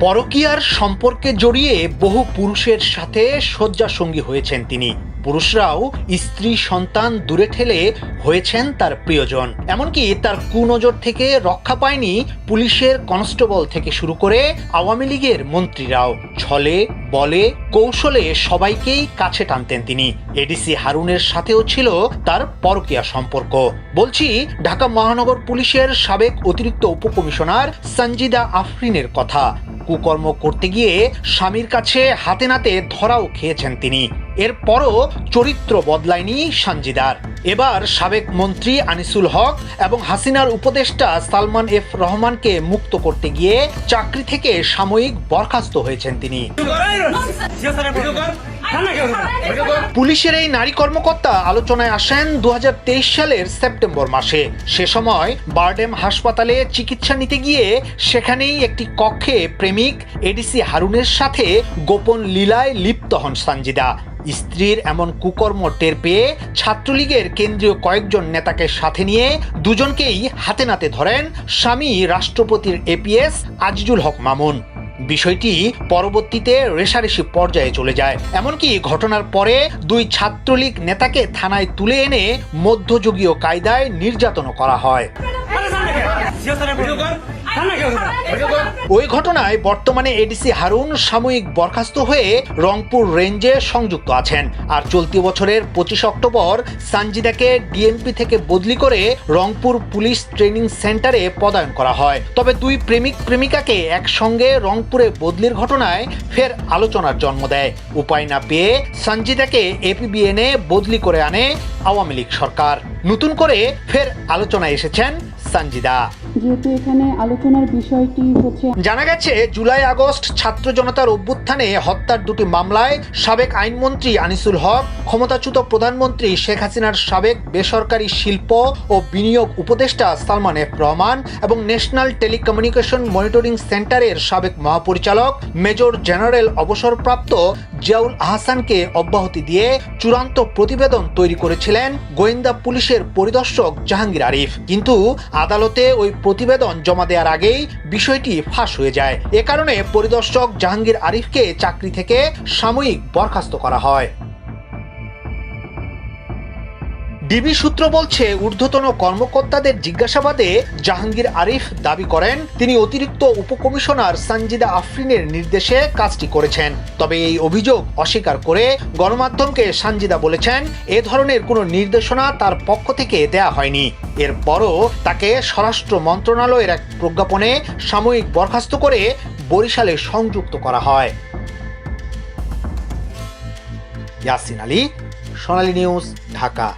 পরকীয়ার সম্পর্কে জড়িয়ে বহু পুরুষের সাথে শয্যাসঙ্গী হয়েছেন তিনি। পুরুষরাও স্ত্রী সন্তান দূরে ঠেলে হয়েছেন তার প্রিয়জন। এমনকি তার কুনজর থেকে রক্ষা পায়নি পুলিশের কনস্টেবল থেকে শুরু করে আওয়ামী লীগের মন্ত্রীরাও। ছলে, বলে, কৌশলে সবাইকেই কাছে টানতেন তিনি। এডিসি হারুনের সাথেও ছিল তার পরকীয়া সম্পর্ক। বলছি, ঢাকা মহানগর পুলিশের সাবেক অতিরিক্ত উপকমিশনার সঞ্জিদা আফরিনের কথা। কুকর্ম করতে গিয়ে স্বামীর কাছে হাতে নাতে ধরাও খেয়েছেন তিনি। এরপরও চরিত্র বদলায়নি সানজিদার। এবার সাবেক মন্ত্রী আনিসুল হক এবং হাসিনার উপদেষ্টা সালমান এফ রহমানকে মুক্ত করতে গিয়ে চাকরি থেকে সাময়িক বরখাস্ত হয়েছেন তিনি। পুলিশের এই নারী কর্মকর্তা আলোচনায় আসেন দু হাজার তেইশ সালের সেপ্টেম্বর মাসে। সে সময় বারডেম হাসপাতালে চিকিৎসা নিতে গিয়ে সেখানেই একটি কক্ষে প্রেমিক এডিসি হারুনের সাথে গোপন লীলায় লিপ্ত হন সানজিদা। স্ত্রীর এমন কুকর্ম টের পেয়ে ছাত্রলীগের কেন্দ্রীয় কয়েকজন নেতাকে সাথে নিয়ে দুজনকেই হাতে নাতে ধরেন স্বামী রাষ্ট্রপতির এপিএস আজিজুল হক মামুন। বিষয়টি পরবর্তীতে রেশারেশি পর্যায়ে চলে যায়। এমনকি ঘটনার পরে দুই ছাত্রলীগ নেতাকে থানায় তুলে এনে মধ্যযুগীয় কায়দায় নির্যাতনও করা হয়। ওই ঘটনায় বর্তমানে এডিসি হারুন সাময়িক বরখাস্ত হয়ে রংপুর রেঞ্জে সংযুক্ত আছেন। আর চলতি বছরের পঁচিশ অক্টোবর সানজিদাকে ডিএমপি থেকে বদলি করে রংপুর পুলিশ ট্রেনিং সেন্টারে পদায়ন করা হয়। তবে দুই প্রেমিক প্রেমিকাকে একসঙ্গে রংপুরে বদলির ঘটনায় ফের আলোচনার জন্ম দেয়। উপায় না পেয়ে সঞ্জিদাকে এপিবিএনে বদলি করে আনে আওয়ামী লীগ সরকার। নতুন করে ফের আলোচনায় এসেছেন সঞ্জিদা যেহেতু এখানে আলোচনার বিষয়টি হচ্ছে জানা গেছে, জুলাই আগস্ট ছাত্র জনতার অভ্যুত্থানে হত্যার দুটি মামলায় সাবেক আইনমন্ত্রী আনিসুল হক, ক্ষমতাচ্যুত প্রধানমন্ত্রী শেখ হাসিনার সাবেক বেসরকারি শিল্প ও বিনিয়োগ উপদেষ্টা সালমান এফ রহমান এবং ন্যাশনাল টেলিকমিউনিকেশন মনিটরিং সেন্টারের সাবেক মহাপরিচালক মেজর জেনারেল অবসরপ্রাপ্ত জিয়াউল আহসানকে অব্যাহতি দিয়ে চূড়ান্ত প্রতিবেদন তৈরি করেছিলেন গোয়েন্দা পুলিশের পরিদর্শক জাহাঙ্গীর আরিফ। কিন্তু আদালতে ওই প্রতিবেদন জমা দেওয়ার আগেই বিষয়টি ফাঁস হয়ে যায়। এ কারণে পরিদর্শক জাহাঙ্গীর আরিফকে চাকরি থেকে সাময়িক বরখাস্ত করা হয়। ডিবি সূত্র বলছে, ঊর্ধ্বতন কর্মকর্তাদের জিজ্ঞাসাবাদে জাহাঙ্গীর আরিফ দাবি করেন, তিনি অতিরিক্ত উপকমিশনার সঞ্জিদা আফরিনের নির্দেশে কাজটি করেছেন। তবে এই অভিযোগ অস্বীকার করে গণমাধ্যমকে সঞ্জিদা বলেছেন, এ ধরনের কোনো নির্দেশনা তার পক্ষ থেকে দেয়া হয়নি। এরপরও তাকে স্বরাষ্ট্র মন্ত্রণালয়ের এক প্রজ্ঞাপনে সাময়িক বরখাস্ত করে বরিশালে সংযুক্ত করা হয়। ইয়াসিন আলী, সোনালী নিউজ, ঢাকা।